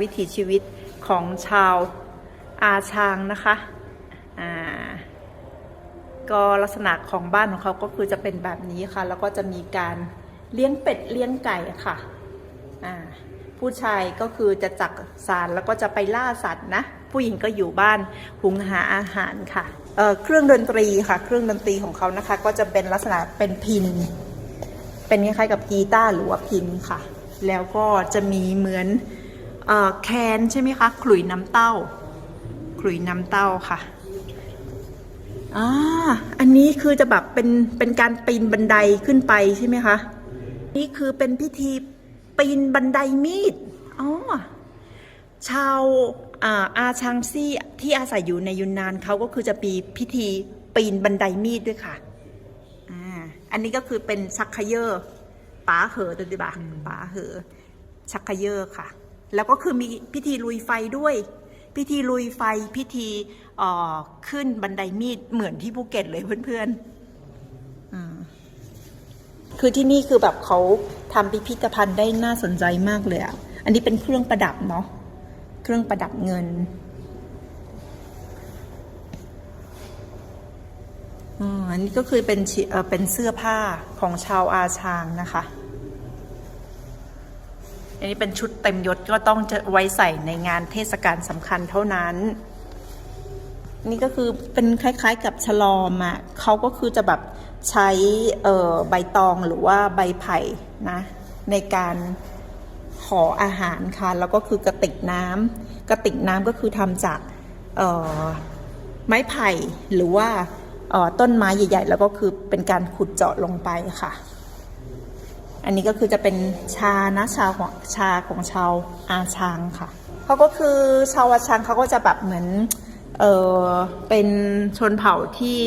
วิถีชีวิตของชาวอาชางนะคะอ่าก็ลักษณะของบ้านของเขาก็คือจะเป็นแบบนี้ค่ะ แล้วก็จะมีการเลี้ยงเป็ดเลี้ยงไก่ค่ะอ่าผู้ชายก็คือจะจักสารแล้วก็จะไปล่าสัตว์นะ ผู้หญิงก็อยู่บ้านหุงหาอาหารค่ะเเครื่องดนตรีค่ะ เครื่องดนตรีของเขานะคะ ก็จะเป็นลักษณะเป็นพิน เป็นคล้ายๆกับกีตาร์หรือว่าพินค่ะ แล้วก็จะมีเหมือน เออแคนใช่ไหมคะขลุยน้ำเต้าขลุยน้ำเต้าค่ะอ่าอันนี้คือจะแบบเป็นเป็นการปีนบันไดขึ้นไปใช่ไหมคะ นี่คือเป็นพิธีปีนบันไดมีดอ๋อชาวอาอาชางซี่ที่อาศัยอยู่ในยุนนานเขาก็คือจะมีพิธีปีนบันไดมีดด้วยค่ะอ่าอันนี้ก็คือเป็นชักเขยอป๋าเหอตัวดีบ่าป๋าเหอชักเขยอค่ะ แล้วก็คือมีพิธีลุยไฟด้วย พิธีลุยไฟพิธีออขึ้นบันไดมีดเหมือนที่ภูเก็ตเลยเพื่อนๆคือที่นี่คือแบบเขาทำพิพิธภัณฑ์ได้น่าสนใจมากเลยอะ อันนี้เป็นเครื่องประดับเนาะ เครื่องประดับเงิน อันนี้ก็คือเป็นชิเเป็นเสื้อผ้าของชาวอาชางนะคะ อันนี้เป็นชุดเต็มยศก็ต้องจะไว้ใส่ในงานเทศกาลสำคัญเท่านั้น นี่ก็คือเป็นคล้ายๆกับฉลอมอะเขาก็คือจะแบบใช้ใบตองหรือว่าใบไผ่นะในการห่ออาหารค่ะแล้วก็คือกระติกน้ำกระติกน้ำก็คือทำจากไม้ไผ่หรือว่าต้นไม้ใหญ่ ๆ แล้วก็คือเป็นการขุดเจาะลงไปค่ะ อันนี้ก็คือจะเป็นชานะชาของชาของชาวอาชางค่ะเขาก็คือชาวอาชางเขาก็จะแบบเหมือนเออเป็นชนเผ่าที่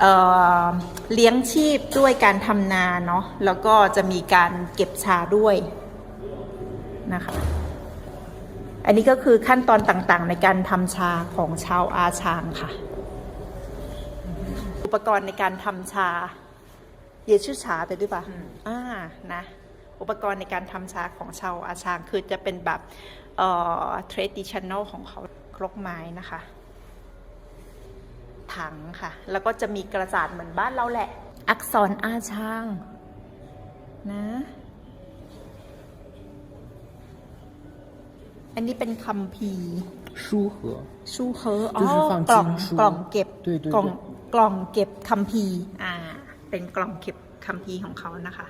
เอ่อเลี้ยงชีพด้วยการทำนาเนาะแล้วก็จะมีการเก็บชาด้วยนะคะ อันนี้ก็คือขั้นตอนต่างๆ ในการทำชาของชาวอาชางค่ะ อุปกรณ์ในการทำชา เยชื่อชาไปด้วยป่ะอ่านะ อุปกรณ์ในการทำชาของชาวอาชางคือจะเป็นแบบเอ่อ traditional ของเขาครกไม้นะคะ ถังค่ะ แล้วก็จะมีกระจาดเหมือนบ้านเราแหละ อักษรอาชางนะอันนี้เป็นคัมภีชูเหอชูเหออ๋อกล่องกล่องเก็บกล่องกล่องเก็บคัมภีอ่า เป็นกล่องเก็บคำพีของเขานะคะ